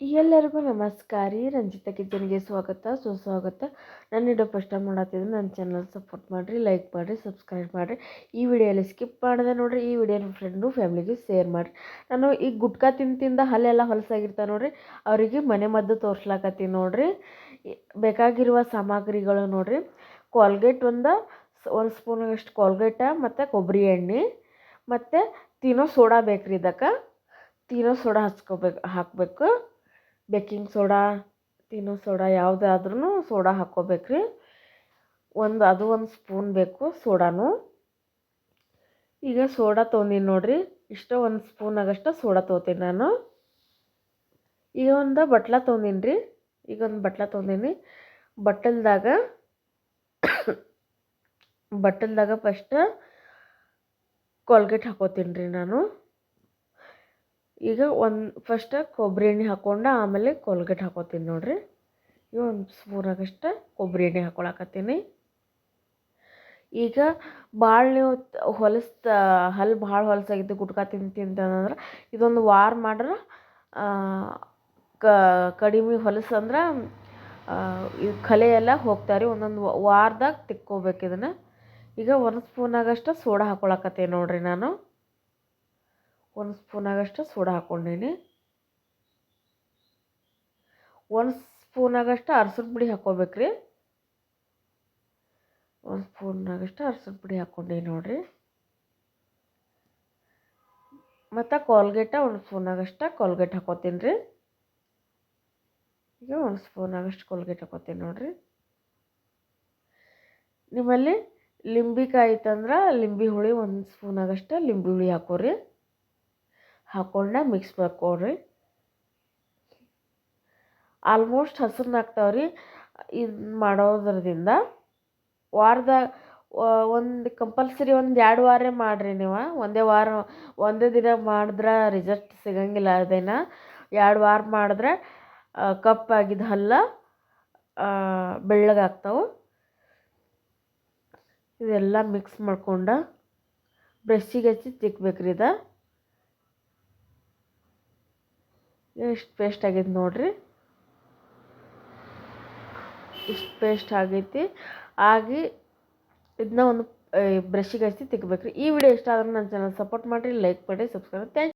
ಎಲ್ಲರಿಗೂ ನಮಸ್ಕಾರ. ರೀ ರಂಜಿತಾ ಕಿಚನ್ಗೆ ಸ್ವಾಗತ, ಸುಸ್ವಾಗತ. ನಾನು ವಿಡಿಯೋ ಫಸ್ಟ್ ಟೈಮ್ ಮಾಡತ್ತಿದ್ರೆ ನನ್ನ ಚಾನಲ್ ಸಪೋರ್ಟ್ ಮಾಡಿರಿ ಲೈಕ್ ಮಾಡಿರಿ ಸಬ್ಸ್ಕ್ರೈಬ್ ಮಾಡಿರಿ. ಈ ವಿಡಿಯೋಲಿ ಸ್ಕಿಪ್ ಮಾಡಿದೆ ನೋಡಿರಿ, ಈ ವಿಡಿಯೋ ನಿಮ್ಮ ಫ್ರೆಂಡು ಫ್ಯಾಮಿಲಿಗೆ ಶೇರ್ ಮಾಡಿರಿ. ನಾನು ಈಗ ಗುಟ್ಕಾ ತಿಂದು ತಿಂದ ಹಲ್ಲೆಲ್ಲ ಹೊಲಸಾಗಿರ್ತಾವೆ ನೋಡಿರಿ, ಅವರಿಗೆ ಮನೆ ಮದ್ದು ತೋರ್ಸ್ಲಾಕತ್ತೀನಿ ನೋಡಿರಿ. ಬೇಕಾಗಿರುವ ಸಾಮಗ್ರಿಗಳು ನೋಡಿರಿ. ಕೋಲ್ಗೇಟ್ ಒಂದು ಒಂದು ಸ್ಪೂನಷ್ಟು ಕೋಲ್ಗೇಟ ಮತ್ತು ಕೊಬ್ಬರಿ ಎಣ್ಣೆ, ಮತ್ತು ತಿನ್ನೋ ಸೋಡಾ ಬೇಕು ರೀ ಇದಕ್ಕೆ. ತಿನ್ನೋ ಸೋಡಾ ಹಚ್ಕೋಬೇಕು ಹಾಕಬೇಕು. ಬೇಕಿಂಗ್ ಸೋಡಾ, ತಿನ್ನೋ ಸೋಡಾ ಯಾವುದಾದ್ರೂ ಸೋಡಾ ಹಾಕ್ಕೋಬೇಕ್ರಿ. ಒಂದು, ಅದು ಒಂದು ಸ್ಪೂನ್ ಬೇಕು ಸೋಡಾನು. ಈಗ ಸೋಡಾ ತೊಗೊಂದೀನಿ ನೋಡಿರಿ, ಇಷ್ಟ ಒಂದು ಸ್ಪೂನ್ ಆಗಷ್ಟು ಸೋಡಾ ತೊಗೋತೀನಿ ನಾನು. ಈಗ ಒಂದು ಬಟ್ಲ ತೊಗೊಂಡಿನಿ ರೀ ಈಗ ಒಂದು ಬಟ್ಲ ತೊಗೊಂಡಿನಿ. ಬಟ್ಟಲ್ದಾಗ ಬಟ್ಟಲ್ದಾಗ ಫಸ್ಟ್ ಕೋಲ್ಗೇಟ್ ಹಾಕೋತೀನಿ ರೀ ನಾನು. ಈಗ ಒಂದು ಫಸ್ಟ ಕೊಬ್ಬರಿ ಎಣ್ಣೆ ಹಾಕ್ಕೊಂಡು ಆಮೇಲೆ ಕೋಲ್ಗೇಟ್ ಹಾಕೋತೀನಿ ನೋಡಿರಿ. ಈಗ ಒಂದು ಸ್ಪೂನಾಗಷ್ಟು ಕೊಬ್ಬರಿ ಎಣ್ಣೆ ಹಾಕೊಳಕತ್ತೀನಿ. ಈಗ ಭಾಳ ನೀವು ಹೊಲಸ್ತ ಹಲ್ಲು ಭಾಳ ಹೊಲಸಾಗಿದ್ದು ಗುಟ್ಕಾ ತಿಂದು ತಿಂತಂದ್ರೆ ಇದೊಂದು ವಾರ ಮಾಡ್ರೆ ಕಡಿಮೆ ಹೊಲಸಂದ್ರೆ ಇದು ಕಲೆ ಎಲ್ಲ ಹೋಗ್ತಾರೆ ಒಂದೊಂದು ವಾರದಾಗ ತಿಕ್ಕೋಬೇಕು ಇದನ್ನು. ಈಗ ಒಂದು ಸ್ಪೂನಾಗಷ್ಟು ಸೋಡಾ ಹಾಕೊಳಕತ್ತೀನಿ ನೋಡಿರಿ ನಾನು. ಒಂದು ಸ್ಪೂನಾಗಷ್ಟು ಸೋಡಾ ಹಾಕ್ಕೊಂಡೀನಿ. ಒಂದು ಸ್ಪೂನಾಗಷ್ಟು ಅರ್ಸಿನ ಪುಡಿ ಹಾಕ್ಕೋಬೇಕ್ರಿ. ಒಂದು ಸ್ಪೂನಾಗಷ್ಟು ಅರ್ಸಿನ ಪುಡಿ ಹಾಕ್ಕೊಂಡೀನಿ ನೋಡಿರಿ. ಮತ್ತು ಕೋಲ್ಗೇಟ ಒಂದು ಸ್ಪೂನಾಗಷ್ಟು ಕೋಲ್ಗೇಟ್ ಹಾಕೋತೀನಿ ರೀ. ಈಗ ಒಂದು ಸ್ಪೂನಾಗಷ್ಟು ಕೋಲ್ಗೇಟ್ ಹಾಕೋತೀನಿ ನೋಡಿರಿ. ನಿಮ್ಮಲ್ಲಿ ಲಿಂಬಿಕಾಯಿ ಇತ್ತಂದ್ರೆ ಲಿಂಬೆ ಹುಳಿ ಒಂದು ಸ್ಪೂನಾಗಷ್ಟು ಲಿಂಬೆ ಹುಳಿ ಹಾಕೋರಿ. ಹಾಕ್ಕೊಂಡು ಮಿಕ್ಸ್ ಮಾಡ್ಕೊಳ್ರಿ. ಆಲ್ಮೋಸ್ಟ್ ಹಸನ್ ರೀ ಇದು ಮಾಡೋದ್ರದಿಂದ ವಾರದ ಒಂದು ಕಂಪಲ್ಸರಿ ಒಂದು ಎರಡು ವಾರ ಮಾಡಿರಿ ನೀವು. ಒಂದೇ ವಾರ, ಒಂದೇ ದಿನ ಮಾಡಿದ್ರೆ ರಿಸಲ್ಟ್ ಸಿಗಂಗಿಲ್ಲ ಅದೇನ. ಎರಡು ವಾರ ಮಾಡಿದ್ರೆ ಕಪ್ಪಾಗಿದ್ದ ಹಲ್ಲ ಬೆಳ್ಳಗಾಗ್ತಾವೆ ಇದೆಲ್ಲ ಮಿಕ್ಸ್ ಮಾಡ್ಕೊಂಡು ಬ್ರಷ್ಷಿಗೆ ಹಚ್ಚಿ ತಿಕ್ಬೇಕ್ರಿ ಇದು. ಎಷ್ಟು ಪೇಸ್ಟ್ ಆಗೈತೆ ನೋಡಿರಿ. ಇಷ್ಟು ಪೇಸ್ಟ್ ಆಗೈತಿ. ಆಗಿ ಇದನ್ನ ಒಂದು ಬ್ರಷ್ಗೆ ಹಚ್ಚಿ ತಿಕ್ಬೇಕ್ರಿ ಈ ವಿಡಿಯೋ ಇಷ್ಟ ಆದ್ರೆ ನನ್ನ ಚಾನಲ್ ಸಪೋರ್ಟ್ ಮಾಡಿರಿ ಲೈಕ್ ಮಾಡಿರಿ ಸಬ್ಸ್ಕ್ರೈಬ್ ಥ್ಯಾಂಕ್